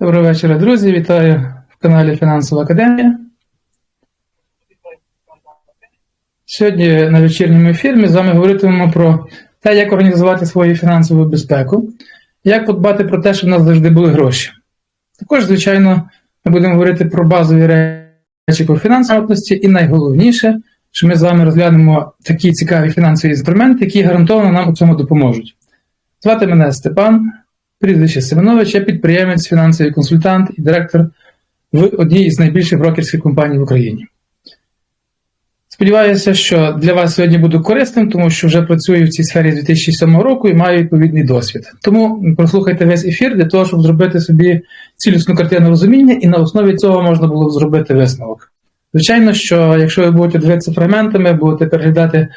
Доброго вечора, друзі. Вітаю в каналі Фінансова Академія. Сьогодні на вечірньому ефірі з вами говоритимемо про те, як організувати свою фінансову безпеку, як подбати про те, щоб в нас завжди були гроші. Також, звичайно, ми будемо говорити про базові речі по фінансовості, і найголовніше, що ми з вами розглянемо такі цікаві фінансові інструменти, які гарантовано нам у цьому допоможуть. Звати мене Степан. Прізвище Семенович, я підприємець, фінансовий консультант і директор в одній із найбільших брокерських компаній в Україні. Сподіваюся, що для вас сьогодні буду корисним, тому що вже працюю в цій сфері з 2007 року і маю відповідний досвід. Тому прослухайте весь ефір для того, щоб зробити собі цілісну картину розуміння, і на основі цього можна було зробити висновок. Звичайно, що якщо ви будете дивитися фрагментами, будете переглядати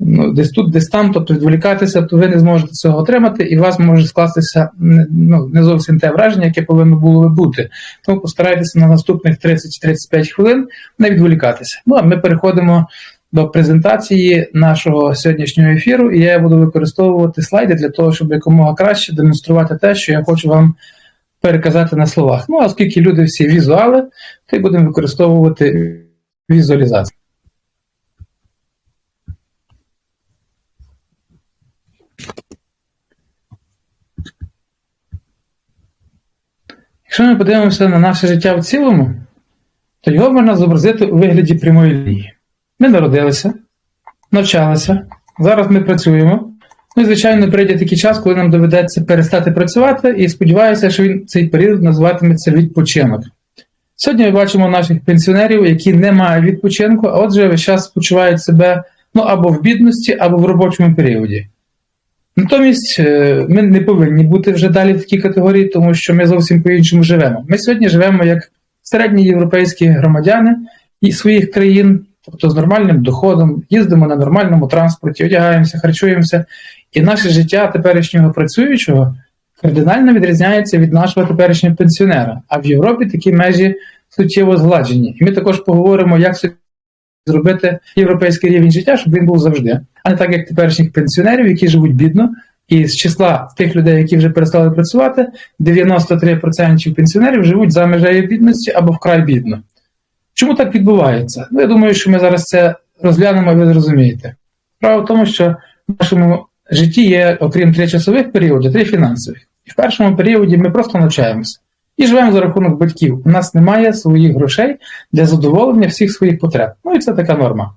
ну, десь тут, десь там, тобто відволікатися, то ви не зможете цього отримати, і у вас може скластися ну, не зовсім те враження, яке повинно було би бути. Тому постарайтеся на наступних 30-35 хвилин не відволікатися. Ну а ми переходимо до презентації нашого сьогоднішнього ефіру, і я буду використовувати слайди для того, щоб якомога краще демонструвати те, що я хочу вам переказати на словах. Ну, оскільки люди всі візуали, то й будемо використовувати візуалізацію. Якщо ми подивимося на наше життя в цілому, то його можна зобразити у вигляді прямої лінії. Ми народилися, навчалися, зараз ми працюємо. Ну і, звичайно, прийде такий час, коли нам доведеться перестати працювати, і сподіваюся, що він цей період називатиметься відпочинок. Сьогодні ми бачимо наших пенсіонерів, які не мають відпочинку, а отже, весь час почувають себе ну, або в бідності, або в робочому періоді. Натомість е, ми не повинні бути вже далі в такій категорії, тому що ми зовсім по-іншому живемо. Ми сьогодні живемо як середні європейські громадяни і своїх країн, тобто з нормальним доходом, їздимо на нормальному транспорті, одягаємося, харчуємося, і наше життя теперішнього працюючого кардинально відрізняється від нашого теперішнього пенсіонера. А в Європі такі межі суттєво згладжені. І ми також поговоримо, як собі зробити європейський рівень життя, щоб він був завжди, а не так, як теперішніх пенсіонерів, які живуть бідно. І з числа тих людей, які вже перестали працювати, 93% пенсіонерів живуть за межею бідності або вкрай бідно. Чому так відбувається? Ну, я думаю, що ми зараз це розглянемо і ви зрозумієте. Справа в тому, що в нашому житті є, окрім три часових періодів, три фінансових. І в першому періоді ми просто навчаємося і живемо за рахунок батьків. У нас немає своїх грошей для задоволення всіх своїх потреб. Ну і це така норма.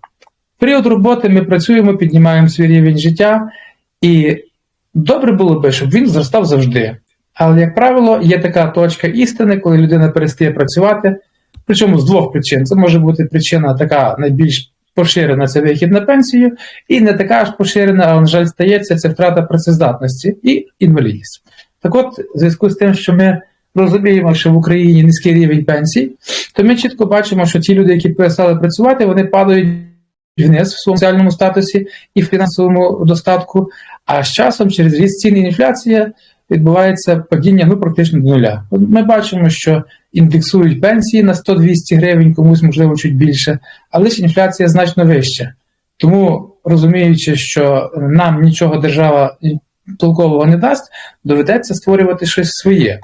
В період роботи ми працюємо, піднімаємо свій рівень життя, і добре було би, щоб він зростав завжди. Але, як правило, є така точка істини, коли людина перестає працювати. Причому з двох причин. Це може бути причина така найбільш поширена це вихід на пенсію, і не така ж поширена, але, на жаль, стається це втрата працездатності і інвалідність. Так от, в зв'язку з тим, що ми розуміємо, що в Україні низький рівень пенсій, то ми чітко бачимо, що ті люди, які перестали працювати, вони падають вниз в своєму соціальному статусі і в фінансовому достатку. А з часом, через ріст цін і інфляція, відбувається падіння ну, практично до нуля. Ми бачимо, що індексують пенсії на 100-200 гривень, комусь, можливо, чуть більше, але ж інфляція значно вища. Тому, розуміючи, що нам нічого держава толкового не дасть, доведеться створювати щось своє.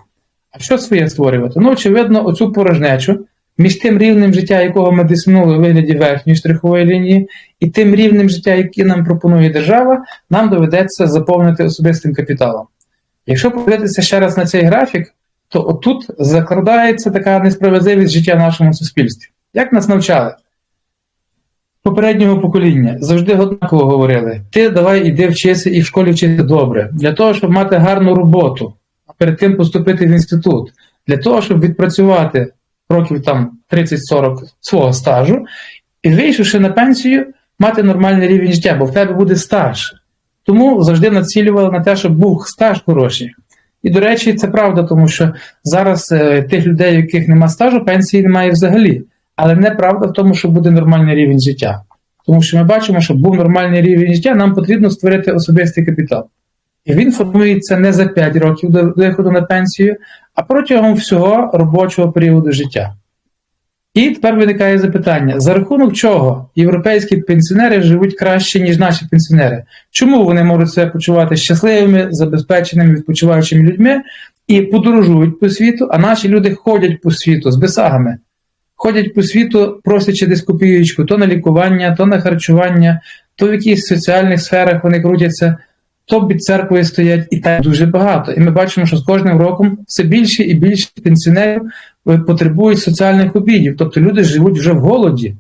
А що своє створювати? Ну, очевидно, оцю порожнечу між тим рівнем життя, якого ми досягнули у вигляді верхньої штрихової лінії, і тим рівнем життя, який нам пропонує держава, нам доведеться заповнити особистим капіталом. Якщо подивитися ще раз на цей графік, то отут закрадається така несправедливість життя в нашому суспільстві. Як нас навчали? Попереднього покоління завжди однаково говорили: ти давай іди вчися і в школі вчися добре, для того, щоб мати гарну роботу, перед тим поступити в інститут, для того, щоб відпрацювати років там 30-40 свого стажу, і вийшовши на пенсію, мати нормальний рівень життя, бо в тебе буде стаж. Тому завжди націлювали на те, щоб був стаж хороший. І, до речі, це правда, тому що зараз е, тих людей, у яких нема стажу, пенсії немає взагалі. Але неправда в тому, що буде нормальний рівень життя. Тому що ми бачимо, щоб був нормальний рівень життя, нам потрібно створити особистий капітал. Він формується не за 5 років до виходу на пенсію, а протягом всього робочого періоду життя. І тепер виникає запитання: за рахунок чого європейські пенсіонери живуть краще, ніж наші пенсіонери? Чому вони можуть себе почувати щасливими, забезпеченими, відпочиваючими людьми, і подорожують по світу, а наші люди ходять по світу з бесагами. Ходять по світу, просячи десь копієчку, то на лікування, то на харчування, то в якихось соціальних сферах вони крутяться, то під церквою стоять, і так дуже багато. І ми бачимо, що з кожним роком все більше і більше пенсіонерів е, потребують соціальних обідів. Тобто люди живуть вже в голоді.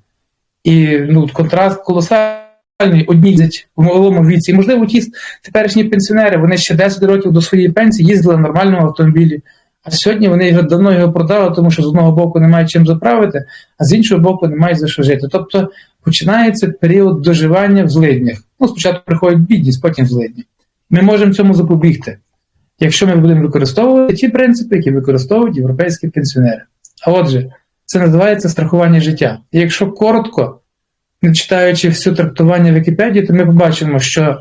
І ну, контраст колосальний, одні їздять в малому віці. І, можливо, ті теперішні пенсіонери, вони ще 10 років до своєї пенсії їздили в нормальному автомобілі. А сьогодні вони вже давно його продали, тому що з одного боку немає чим заправити, а з іншого боку немає за що жити. Тобто починається період доживання в злиднях. Ну, спочатку приходить бідність, потім злидні. Ми можемо цьому запобігти, якщо ми будемо використовувати ті принципи, які використовують європейські пенсіонери. А отже, це називається страхування життя. І якщо коротко, не читаючи всю трактування Вікіпедії, то ми побачимо, що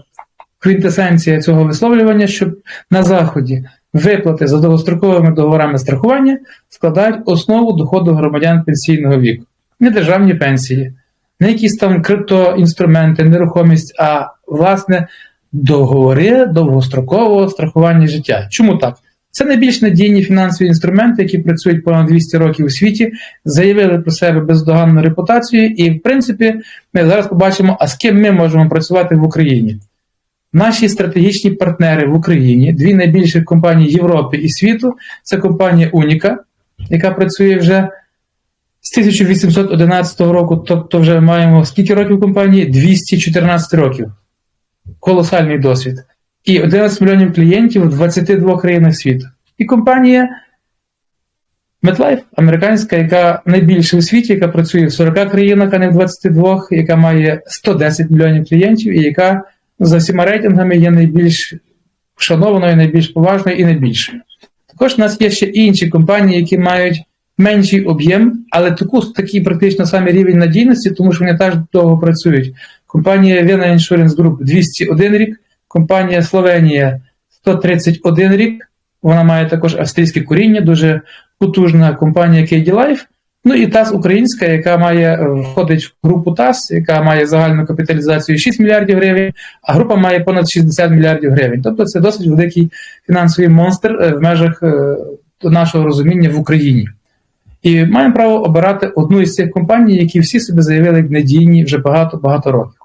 квінтесенція цього висловлювання, що на Заході виплати за довгостроковими договорами страхування складають основу доходу громадян пенсійного віку, не державні пенсії, не якісь там криптоінструменти, нерухомість, а власне договори довгострокового страхування життя. Чому так? Це найбільш надійні фінансові інструменти, які працюють понад 200 років у світі, заявили про себе бездоганну репутацію, і, в принципі, ми зараз побачимо, а з ким ми можемо працювати в Україні. Наші стратегічні партнери в Україні, дві найбільші компанії Європи і світу, це компанія Уніка, яка працює вже з 1811 року, тобто вже маємо скільки років компанії? 214 років. Колосальний досвід. І 11 мільйонів клієнтів в 22 країнах світу. І компанія MetLife, американська, яка найбільша у світі, яка працює в 40 країнах, а не в 22, яка має 110 мільйонів клієнтів, і яка за всіма рейтингами є найбільш шанованою, найбільш поважною і найбільшою. Також у нас є ще інші компанії, які мають менший об'єм, але таку, такий практично самий рівень надійності, тому що вони теж довго працюють. Компанія Vienna Insurance Group 201 рік, компанія Словенія 131 рік. Вона має також австрійське коріння, дуже потужна компанія KD Life. Ну і ТАС Українська, яка має входить в групу ТАС, яка має загальну капіталізацію 6 мільярдів гривень, а група має понад 60 мільярдів гривень. Тобто це досить великий фінансовий монстр в межах нашого розуміння в Україні. І маємо право обирати одну із цих компаній, які всі себе заявили як надійні вже багато-багато років.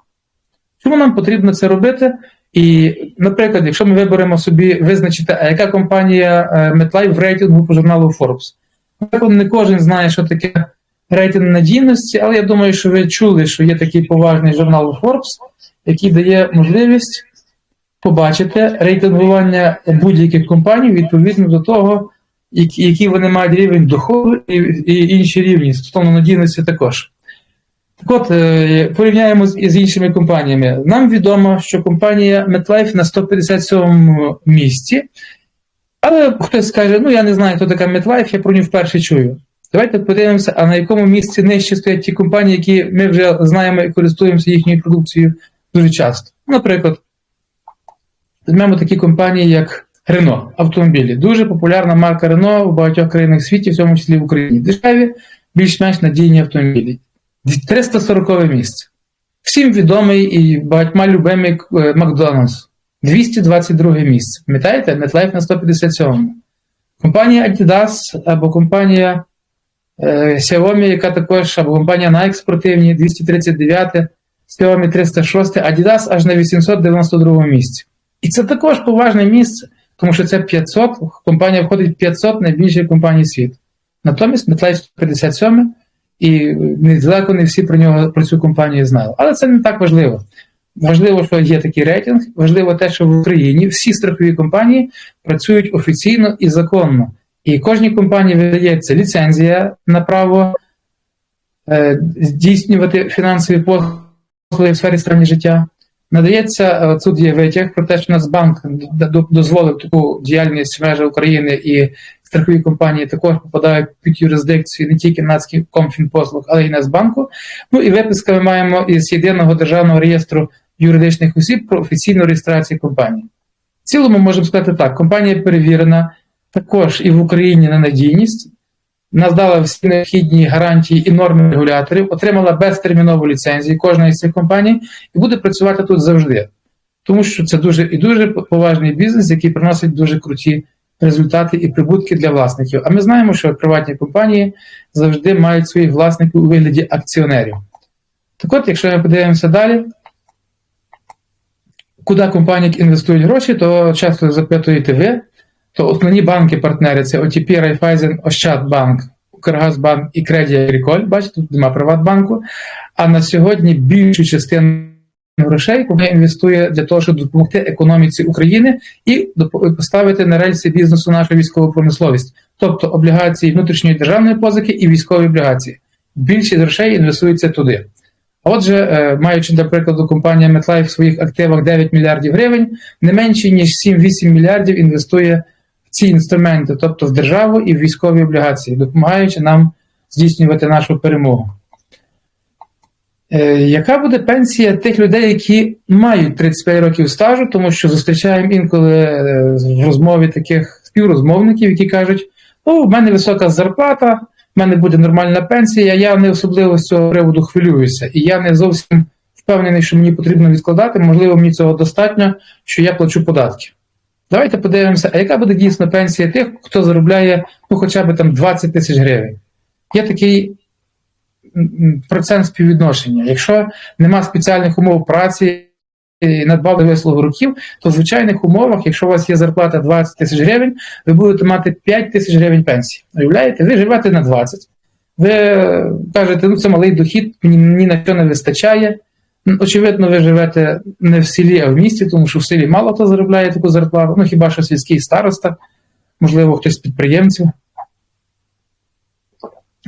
Чому нам потрібно це робити? І, наприклад, якщо ми виберемо собі визначити, а яка компанія MetLife в рейтингу по журналу Forbes. Наприклад, не кожен знає, що таке рейтинг надійності, але я думаю, що ви чули, що є такий поважний журнал Forbes, який дає можливість побачити рейтингування будь-яких компаній відповідно до того, які вони мають рівень доходу і інші рівні стосовно надійності також. Так от, порівняємо з, іншими компаніями. Нам відомо, що компанія MetLife на 157 місці, але хтось скаже, ну я не знаю, хто така MetLife, я про нього вперше чую. Давайте подивимося, а на якому місці нижче стоять ті компанії, які ми вже знаємо і користуємося їхньою продукцією дуже часто. Наприклад, візьмемо такі компанії, як Рено автомобілі. Дуже популярна марка Рено у багатьох країнах світі, в цьому числі в Україні. Дешеві, більш-менш надійні автомобілі. 340 місце. Всім відомий і багатьма любимий Макдональдс. 222 місце. Пам'ятаєте? MetLife на 157. Компанія Adidas або компанія е, Xiaomi, яка також, або компанія Nike спортивні, 239, Xiaomi 306, Adidas аж на 892 місці. І це також поважне місце, тому що це 500, компанія входить в 500 найбільших компаній світу. Натомість MetLife 157 і далеко не всі про нього про цю компанію знали. Але це не так важливо. Важливо, що є такий рейтинг. Важливо те, що в Україні всі страхові компанії працюють офіційно і законно. І кожній компанії видається ліцензія на право е, здійснювати фінансові послуги в сфері стані життя. Надається, тут є витяг про те, що Нацбанк дозволив таку діяльність в межах України і страхові компанії також попадають під юрисдикцію не тільки Нацкомфінпослуг, але й Нацбанку. Ну і виписка ми маємо із єдиного державного реєстру юридичних осіб про офіційну реєстрацію компанії. В цілому можемо сказати так: компанія перевірена також і в Україні на надійність, надала всі необхідні гарантії і норми регуляторів, отримала безтермінову ліцензію кожної з цих компаній і буде працювати тут завжди. Тому що це дуже і дуже поважний бізнес, який приносить дуже круті результати і прибутки для власників. А ми знаємо, що приватні компанії завжди мають своїх власників у вигляді акціонерів. Так от, якщо ми подивимося далі, куди компанії інвестують гроші, то часто запитуєте ви, то основні банки-партнери це ОТП, Райфайзен, Ощадбанк, Укргазбанк і Кредія Агріколь. Бачите, тут немає Приватбанку. А на сьогодні більшу частину грошей компанія інвестує для того, щоб допомогти економіці України і поставити на рельси бізнесу нашу військову промисловість, тобто облігації внутрішньої державної позики і військові облігації. Більшість грошей інвестується туди. Отже, е, маючи, для прикладу, компанія MetLife в своїх активах 9 мільярдів гривень, не менше ніж 7-8 мільярдів інвестує в ці інструменти, тобто в державу і в військові облігації, допомагаючи нам здійснювати нашу перемогу. Е, Яка буде пенсія тих людей, які мають 35 років стажу, тому що зустрічаємо інколи е, в розмові таких співрозмовників, які кажуть: о, в мене висока зарплата, в мене буде нормальна пенсія, я не особливо з цього приводу хвилююся, і я не зовсім впевнений, що мені потрібно відкладати, можливо, мені цього достатньо, що я плачу податки. Давайте подивимося, а яка буде дійсно пенсія тих, хто заробляє ну, хоча б там 20 тисяч гривень. Є такий процент співвідношення. Якщо нема спеціальних умов праці і надбавки вислугу років, то в звичайних умовах, якщо у вас є зарплата 20 тисяч гривень, ви будете мати 5 тисяч гривень пенсії. Уявляєте, ви живете на 20. Ви кажете, ну це малий дохід, мені ні на що не вистачає. Ну, Очевидно, ви живете не в селі, а в місті, тому що в селі мало хто заробляє таку зарплату. Ну хіба що сільський староста, можливо, хтось з підприємців.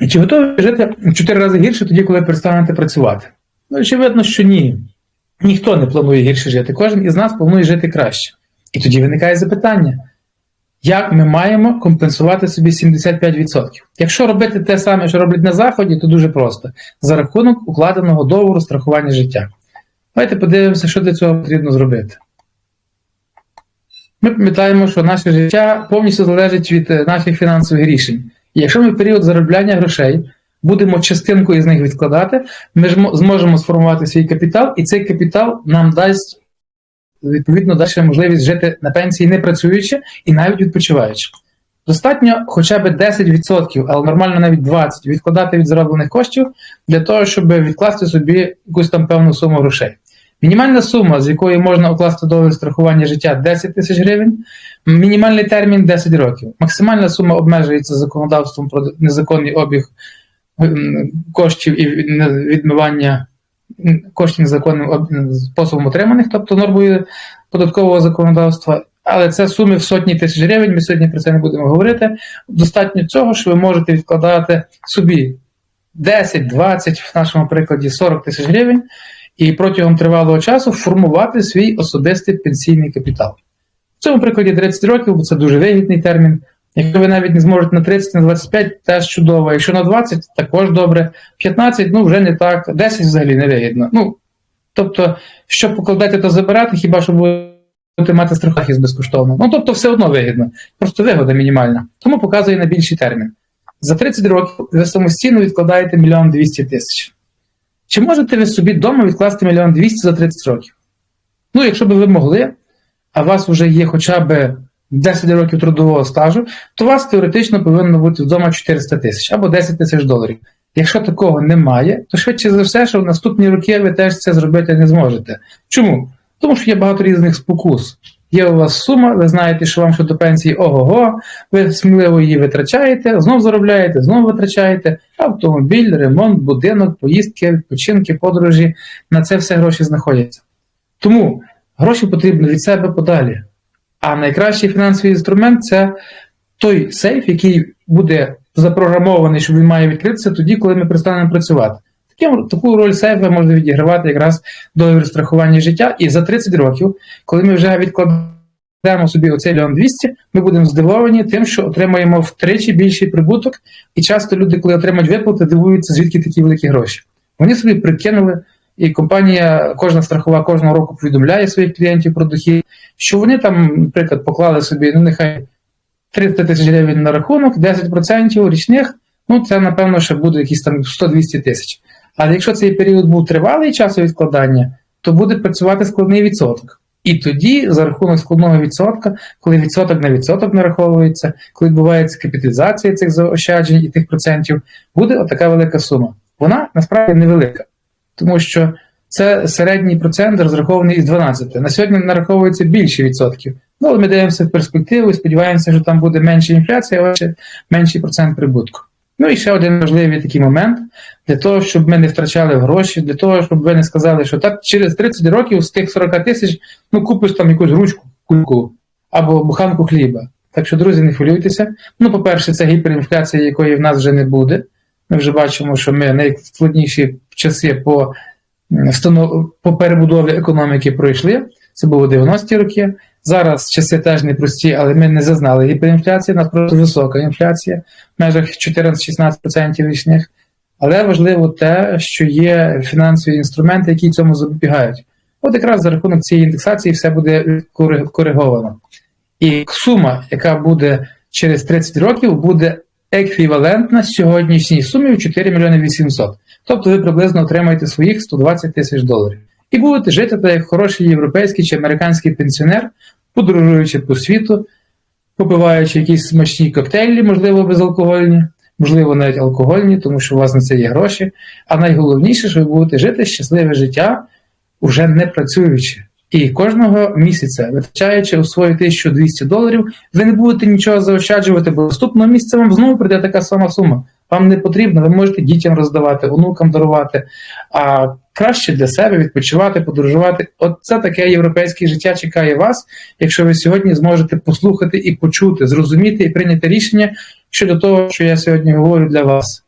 Чи готові жити в 4 рази гірше тоді, коли перестанете працювати? Ну, очевидно, що ні. Ніхто не планує гірше жити. Кожен із нас планує жити краще. І тоді виникає запитання: як ми маємо компенсувати собі 75%? Якщо робити те саме, що роблять на Заході, то дуже просто: за рахунок укладеного договору страхування життя. Давайте подивимося, що для цього потрібно зробити. Ми пам'ятаємо, що наше життя повністю залежить від е, наших фінансових рішень. Якщо ми в період заробляння грошей будемо частинку із них відкладати, ми ж зможемо сформувати свій капітал, і цей капітал нам дасть відповідно далі можливість жити на пенсії не працюючи і навіть відпочиваючи. Достатньо хоча б 10%, але нормально навіть 20% відкладати від зароблених коштів для того, щоб відкласти собі якусь там певну суму грошей. Мінімальна сума, з якої можна укласти договір страхування життя 10 тисяч гривень, мінімальний термін 10 років. Максимальна сума обмежується законодавством про незаконний обіг коштів і відмивання коштів незаконним способом отриманих, тобто нормою податкового законодавства. Але це суми в сотні тисяч гривень. Ми сьогодні про це не будемо говорити. Достатньо цього, що ви можете відкладати собі 10, 20, в нашому прикладі 40 тисяч гривень, і протягом тривалого часу формувати свій особистий пенсійний капітал. В цьому прикладі 30 років, бо це дуже вигідний термін. Якщо ви навіть не зможете на 30, на 25, теж чудово. Якщо на 20, також добре. 15, ну вже не так, 10 взагалі не вигідно. Ну, тобто, що покладете, то забирати, хіба що будете мати страховість безкоштовно. Ну, тобто, все одно вигідно. Просто вигода мінімальна. Тому показує на більший термін. За 30 років ви самостійно відкладаєте мільйон 200 тисяч. Чи можете ви собі вдома відкласти мільйон 200 за 30 років? Ну, якщо б ви могли, а у вас вже є хоча б 10 років трудового стажу, то у вас теоретично повинно бути вдома 400 тисяч або 10 тисяч доларів. Якщо такого немає, то швидше за все, що в наступні роки ви теж це зробити не зможете. Чому? Тому що є багато різних спокус. Є у вас сума, ви знаєте, що вам щодо пенсії ого-го, ви сміливо її витрачаєте, знов заробляєте, знов витрачаєте. Автомобіль, ремонт, будинок, поїздки, відпочинки, подорожі. На це все гроші знаходяться. Тому гроші потрібно від себе подалі. А найкращий фінансовий інструмент це той сейф, який буде запрограмований, що він має відкритися тоді, коли ми перестанемо працювати. Таким, таку роль сейфа може відігравати якраз договір страхування життя. І за 30 років, коли ми вже відкладемо собі оцей мільйон 200, ми будемо здивовані тим, що отримаємо втричі більший прибуток. І часто люди, коли отримають виплати, дивуються, звідки такі великі гроші. Вони собі прикинули, і компанія, кожна страхова кожного року повідомляє своїх клієнтів про дохід, що вони там, наприклад, поклали собі, ну нехай 300 тисяч гривень на рахунок, 10% річних, ну це, напевно, ще буде якісь там 100-200 тисяч. Але якщо цей період був тривалий час відкладання, то буде працювати складний відсоток. І тоді, за рахунок складного відсотка, коли відсоток на відсоток нараховується, коли відбувається капіталізація цих заощаджень і тих процентів, буде отака велика сума. Вона насправді невелика, тому що це середній процент розрахований із 12. На сьогодні нараховується більше відсотків. Ну, але ми дивимося в перспективу і сподіваємося, що там буде менша інфляція, а ще менший процент прибутку. Ну і ще один важливий такий момент для того, щоб ми не втрачали гроші, для того, щоб ви не сказали, що так через 30 років з тих 40 тисяч ну купиш там якусь ручку, кульку або буханку хліба. Так що, друзі, не хвилюйтеся. Ну, по-перше, це гіперінфляція, якої в нас вже не буде. Ми вже бачимо, що ми найскладніші часи по, по перебудові економіки пройшли. Це було 90-ті роки. Зараз часи теж непрості, але ми не зазнали гіперінфляції, у нас просто висока інфляція в межах 14-16% річних. Але важливо те, що є фінансові інструменти, які цьому запобігають. От якраз за рахунок цієї індексації все буде кориговано. І сума, яка буде через 30 років, буде еквівалентна сьогоднішній сумі в 4 мільйони 800. Тобто ви приблизно отримаєте своїх 120 тисяч доларів. І будете жити так, як хороший європейський чи американський пенсіонер, подорожуючи по світу, попиваючи якісь смачні коктейлі, можливо, безалкогольні, можливо, навіть алкогольні, тому що у вас на це є гроші. А найголовніше, що ви будете жити щасливе життя, уже не працюючи. І кожного місяця, витрачаючи у свої 1200 доларів, ви не будете нічого заощаджувати, бо наступного місяця вам знову прийде така сама сума. Вам не потрібно, ви можете дітям роздавати, онукам дарувати, а краще для себе відпочивати, подорожувати. От це таке європейське життя чекає вас, якщо ви сьогодні зможете послухати і почути, зрозуміти і прийняти рішення щодо того, що я сьогодні говорю для вас.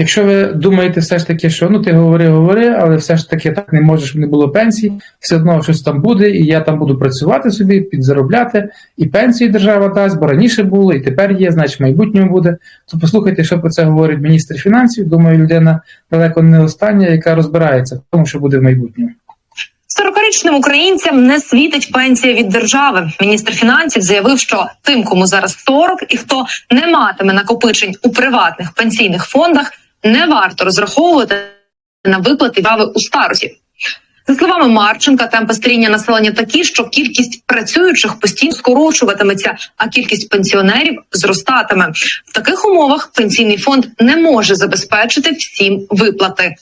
Якщо ви думаєте все ж таки, що ну ти говори, говори, але все ж таки так не можеш, щоб не було пенсії, все одно щось там буде, і я там буду працювати собі, підзаробляти, і пенсію держава дасть, бо раніше було, і тепер є, значить в майбутньому буде. То послухайте, що про це говорить міністр фінансів. Думаю, людина далеко не остання, яка розбирається в тому, що буде в майбутньому. 40-річним українцям не світить пенсія від держави. Міністр фінансів заявив, що тим, кому зараз 40 і хто не матиме накопичень у приватних пенсійних фондах, не варто розраховувати на виплати вави у старості. За словами Марченка, темпи старіння населення такі, що кількість працюючих постійно скорочуватиметься, а кількість пенсіонерів зростатиме. В таких умовах пенсійний фонд не може забезпечити всім виплати.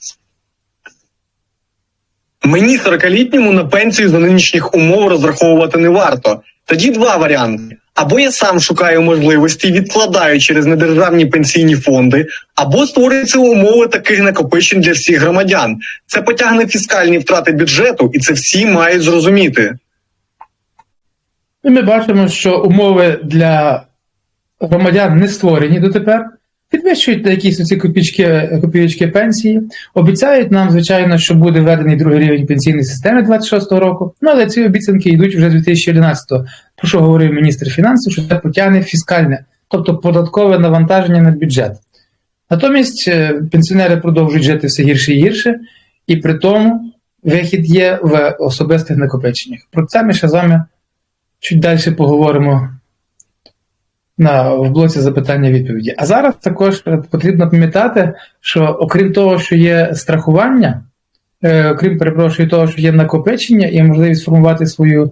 Мені 40-літньому на пенсію за нинішніх умов розраховувати не варто. Тоді два варіанти: або я сам шукаю можливості, відкладаю через недержавні пенсійні фонди, або створюються умови таких накопичень для всіх громадян. Це потягне фіскальні втрати бюджету, і це всі мають зрозуміти. І ми бачимо, що умови для громадян не створені дотепер. Підвищують якісь ці копійки, копійки пенсії, обіцяють нам, звичайно, що буде введений другий рівень пенсійної системи 26-го року. Ну але ці обіцянки йдуть вже з 2011-го. Про що говорив міністр фінансів, що це потягне фіскальне, тобто податкове навантаження на бюджет. Натомість е, пенсіонери продовжують жити все гірше і гірше, і при тому вихід є в особистих накопиченнях. Про це ми ще з вами чуть далі поговоримо в блоці запитання відповіді. А зараз також потрібно пам'ятати, що окрім того, що є страхування, е, окрім перепрошую, того, що є накопичення і можливість сформувати свою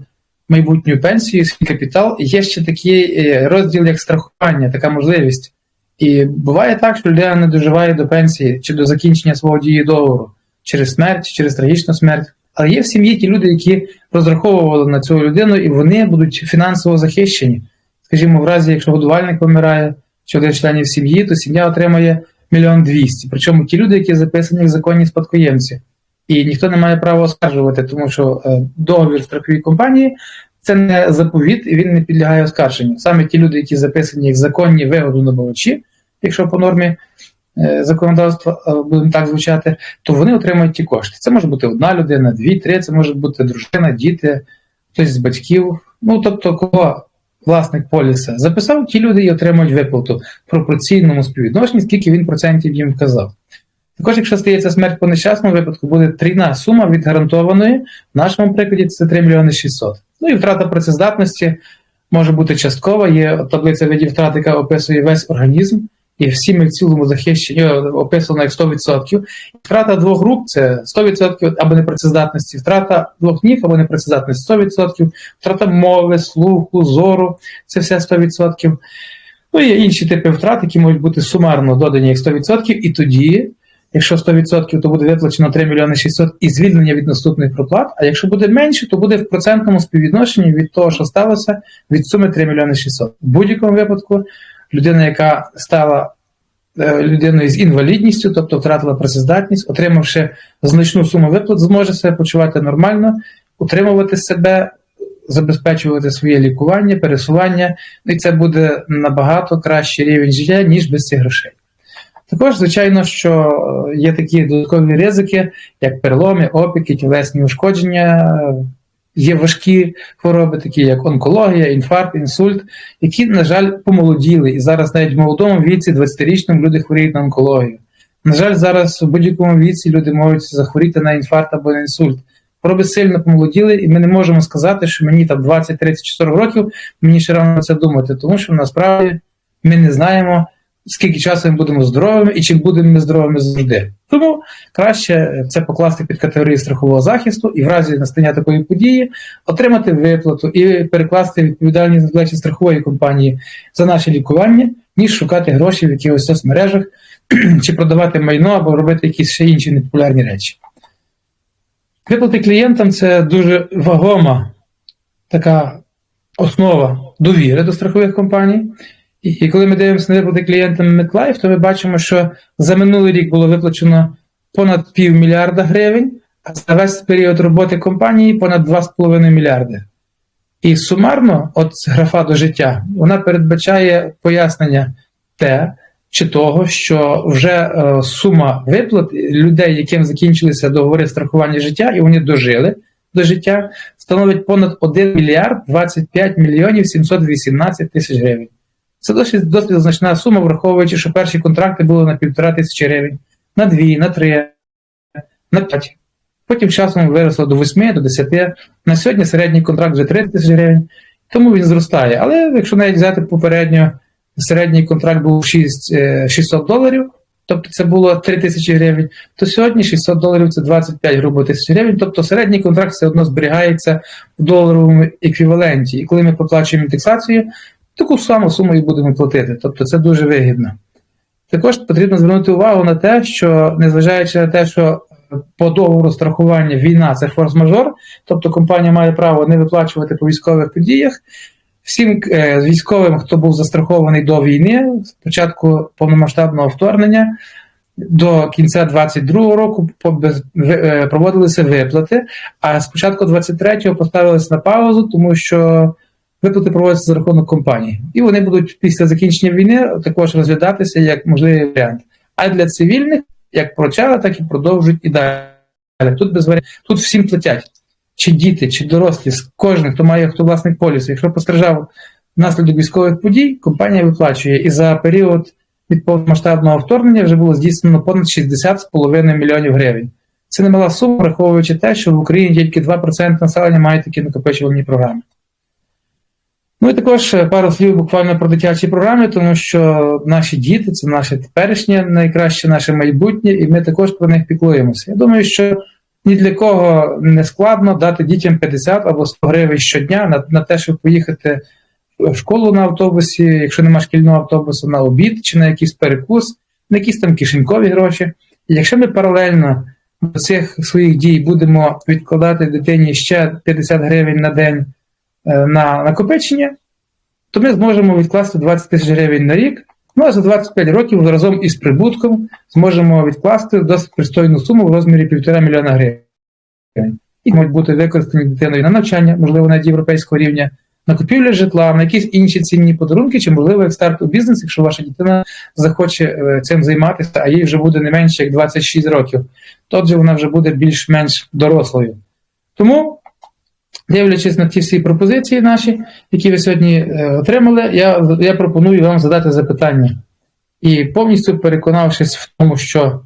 майбутню пенсію, свій капітал, є ще такий е, розділ, як страхування, така можливість. І буває так, що людина не доживає до пенсії чи до закінчення свого дії договору через смерть, через трагічну смерть. Але є в сім'ї ті люди, які розраховували на цю людину, і вони будуть фінансово захищені. Скажімо, в разі, якщо годувальник помирає, чи один членів сім'ї, то сім'я отримає мільйон двісті. Причому ті люди, які записані в законні спадкоємці. І ніхто не має права оскаржувати, тому що е, договір страховій компанії це не заповіт, і він не підлягає оскарженню. Саме ті люди, які записані як законні вигодонабувачі, якщо по нормі е, законодавства е, будемо так звучати, то вони отримують ті кошти. Це може бути одна людина, дві, три, це може бути дружина, діти, хтось з батьків. Ну тобто, кого власник поліса записав, ті люди і отримують виплату в пропорційному співвідношенні, скільки він процентів їм вказав. Також, якщо стається смерть по нещасному випадку, буде трійна сума від гарантованої, в нашому прикладі це 3 мільйони 600. Ну і втрата працездатності може бути часткова, є таблиця видів втрат, яка описує весь організм, і всі ми в цілому захищені, описано як 100%. Втрата двох рук це 100% або непрацездатності, втрата двох ніг або непрацездатності 100%, втрата мови, слуху, зору це все 100%. Ну і інші типи втрат, які можуть бути сумарно додані як 100%, і тоді, якщо 100%, то буде виплачено 3 мільйони 600 і звільнення від наступних проплат. А якщо буде менше, то буде в процентному співвідношенні від того, що сталося, від суми 3 мільйони 600. В будь-якому випадку людина, яка стала е, людиною з інвалідністю, тобто втратила працездатність, отримавши значну суму виплат, зможе себе почувати нормально, утримувати себе, забезпечувати своє лікування, пересування, і це буде набагато кращий рівень життя, ніж без цих грошей. Також, звичайно, що е, є такі додаткові ризики, як переломи, опіки, тілесні ушкодження, є важкі хвороби, такі як онкологія, інфаркт, інсульт, які, на жаль, помолоділи. І зараз навіть в молодому віці, 20-річному, люди хворіють на онкологію. На жаль, зараз у будь-якому віці люди можуть захворіти на інфаркт або на інсульт. Хвороби сильно помолоділи, і ми не можемо сказати, що мені там 20, 30 чи 40 років, мені ще рано це думати, тому що насправді ми не знаємо, скільки часу ми будемо здоровими і чи будемо ми здоровими завжди. Тому краще це покласти під категорію страхового захисту і в разі настання такої події отримати виплату і перекласти відповідальність за плечі страхової компанії за наше лікування, ніж шукати гроші в якихось соцмережах чи продавати майно або робити якісь ще інші непопулярні речі. Виплати клієнтам це дуже вагома така основа довіри до страхових компаній. І, коли ми дивимося на виплати клієнтам MetLife, то ми бачимо, що за минулий рік було виплачено понад півмільярда гривень, а за весь період роботи компанії понад 2,5 мільярди. І сумарно, от графа до життя, вона передбачає пояснення те, чи того, що вже е, сума виплат людей, яким закінчилися договори страхування життя, і вони дожили до життя, становить понад 1 мільярд 25 мільйонів 718 тисяч гривень. Це досить досить значна сума, враховуючи, що перші контракти були на півтора тисячі гривень, на дві, на три, на п'ять. Потім часом виросло до 8, до 10. На сьогодні середній контракт вже 30 тисяч гривень, тому він зростає. Але якщо навіть взяти попередньо, середній контракт був 6, е, 600 доларів, тобто це було 3 тисячі гривень, то сьогодні 600 доларів це 25 грубо тисяч гривень, тобто середній контракт все одно зберігається в доларовому еквіваленті. І коли ми поплачуємо індексацію, таку саму суму і будемо платити. Тобто це дуже вигідно. Також потрібно звернути увагу на те, що незважаючи на те, що по договору страхування війна це форс-мажор, тобто компанія має право не виплачувати по військових подіях. Всім е, військовим, хто був застрахований до війни, спочатку повномасштабного вторгнення, до кінця 22-го року без- е, проводилися виплати, а з початку 23-го поставилися на паузу, тому що виплати проводяться за рахунок компанії. І вони будуть після закінчення війни також розглядатися як можливий варіант. А для цивільних, як почали, так і продовжують і далі. Тут без варіантів. Тут всім платять. Чи діти, чи дорослі, кожен, хто має хто власник полісу. Якщо постраждав внаслідок військових подій, компанія виплачує. І за період від повномасштабного вторгнення вже було здійснено понад 60,5 мільйонів гривень. Це немала сума, враховуючи те, що в Україні тільки 2% населення мають такі накопичувальні програми. Ну і також е, пару слів буквально про дитячі програми, тому що наші діти це наше теперішнє найкраще наше майбутнє, і ми також про них піклуємося. Я думаю, що ні для кого не складно дати дітям 50 або 100 гривень щодня на, на те, щоб поїхати в школу на автобусі, якщо нема шкільного автобусу, на обід чи на якийсь перекус, на якісь там кишенькові гроші. І якщо ми паралельно до цих своїх дій будемо відкладати дитині ще 50 гривень на день на накопичення, то ми зможемо відкласти 20 тисяч гривень на рік. Ну а за 25 років разом із прибутком зможемо відкласти досить пристойну суму в розмірі 1,5 мільйона гривень. І можуть бути використані дитиною на навчання, можливо, навіть європейського рівня, на купівлю житла, на якісь інші цінні подарунки, чи, можливо, як старт у бізнес, якщо ваша дитина захоче е, цим займатися, а їй вже буде не менше як 26 років, тоді вона вже буде більш-менш дорослою. Тому Дивлячись на ті всі пропозиції наші, які ви сьогодні е, отримали, я, я пропоную вам задати запитання. І повністю переконавшись в тому, що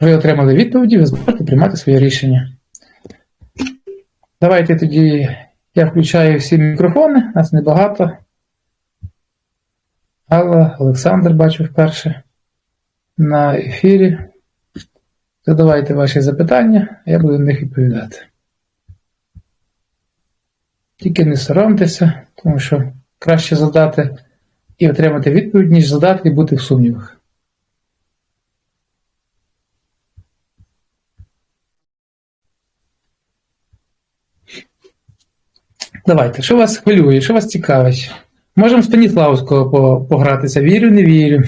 ви отримали відповіді, ви зможете приймати своє рішення. Давайте тоді я включаю всі мікрофони, нас небагато. Алла, Олександр бачу вперше на ефірі. Задавайте ваші запитання, я буду на них відповідати. Тільки не соромтеся, тому що краще задати і отримати відповідь, ніж задати і бути в сумнівах. Давайте, що вас хвилює, що вас цікавить? Можемо Станіславського по- погратися, вірю, не вірю.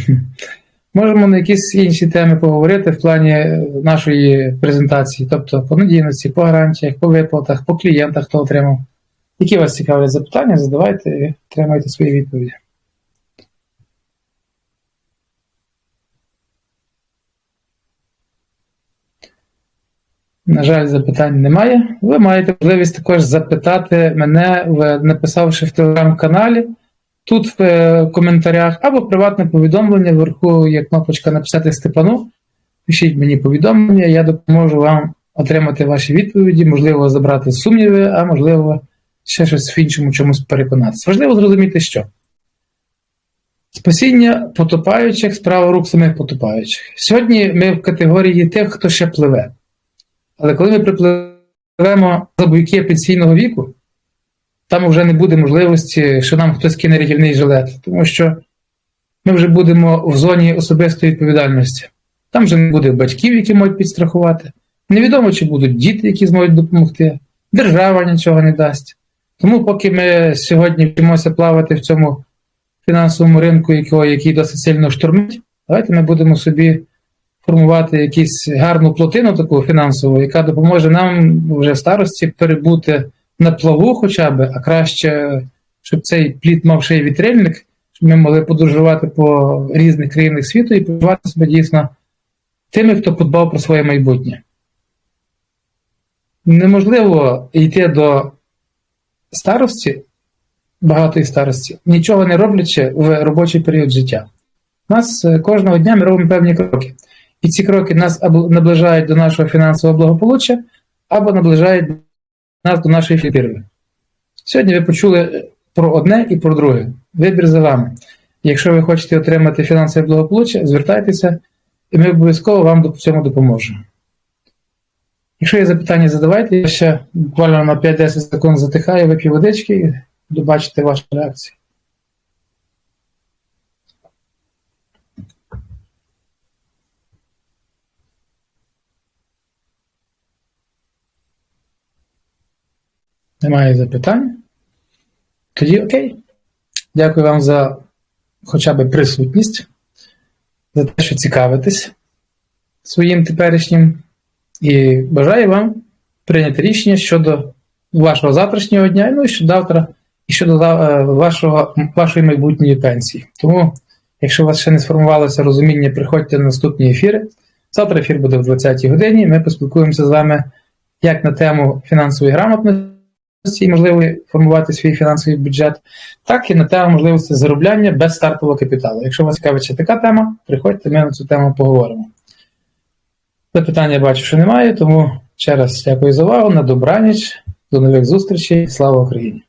Можемо на якісь інші теми поговорити в плані нашої презентації, тобто по надійності, по гарантіях, по виплатах, по клієнтах, хто отримав. Які вас цікавлять запитання, задавайте і отримайте свої відповіді. На жаль, запитань немає. Ви маєте можливість також запитати мене, написавши в телеграм-каналі, тут в е, коментарях, або приватне повідомлення. Вверху є кнопочка Написати Степану. Пишіть мені повідомлення, я допоможу вам отримати ваші відповіді, можливо, забрати сумніви, а можливо, ще щось в іншому чомусь переконатися. Важливо зрозуміти, що спасіння потопаючих справа рук самих потопаючих. Сьогодні ми в категорії тих, хто ще пливе. Але коли ми припливемо за буйки пенсійного віку, там вже не буде можливості, що нам хтось кине рятівний жилет, тому що ми вже будемо в зоні особистої відповідальності. Там вже не буде батьків, які можуть підстрахувати. Невідомо, чи будуть діти, які зможуть допомогти. Держава нічого не дасть. Тому, поки ми сьогодні вчимося плавати в цьому фінансовому ринку, якого, який досить сильно штормить, давайте ми будемо собі формувати якусь гарну плотину таку фінансову, яка допоможе нам вже в старості перебути на плаву хоча б, а краще, щоб цей плід мав ще й вітрильник, щоб ми могли подорожувати по різних країнах світу і почувати себе дійсно тими, хто подбав про своє майбутнє. Неможливо йти до старості, багатої старості, нічого не роблячи в робочий період життя. У нас е, кожного дня ми робимо певні кроки. І ці кроки нас або наближають до нашого фінансового благополуччя, або наближають нас до нашої фірми. Сьогодні ви почули про одне і про друге. Вибір за вами. Якщо ви хочете отримати фінансове благополуччя, звертайтеся, і ми обов'язково вам в цьому допоможемо. Якщо є запитання, задавайте. Я ще буквально на 5-10 секунд затихаю, вип'ю водички і буду бачити ваші реакції. Немає запитань? Тоді окей. Дякую вам за хоча б присутність, за те, що цікавитесь своїм теперішнім. І бажаю вам прийняти рішення щодо вашого завтрашнього дня, ну і щодо завтра, і щодо е, вашого, вашої майбутньої пенсії. Тому, якщо у вас ще не сформувалося розуміння, приходьте на наступні ефіри. Завтра ефір буде в 20-й годині. Ми поспілкуємося з вами як на тему фінансової грамотності і можливо формувати свій фінансовий бюджет, так і на тему можливості заробляння без стартового капіталу. Якщо вас цікавить така тема, приходьте, ми на цю тему поговоримо. Запитання я бачу, що немає, тому ще раз дякую за увагу. На добраніч, до нових зустрічей. Слава Україні!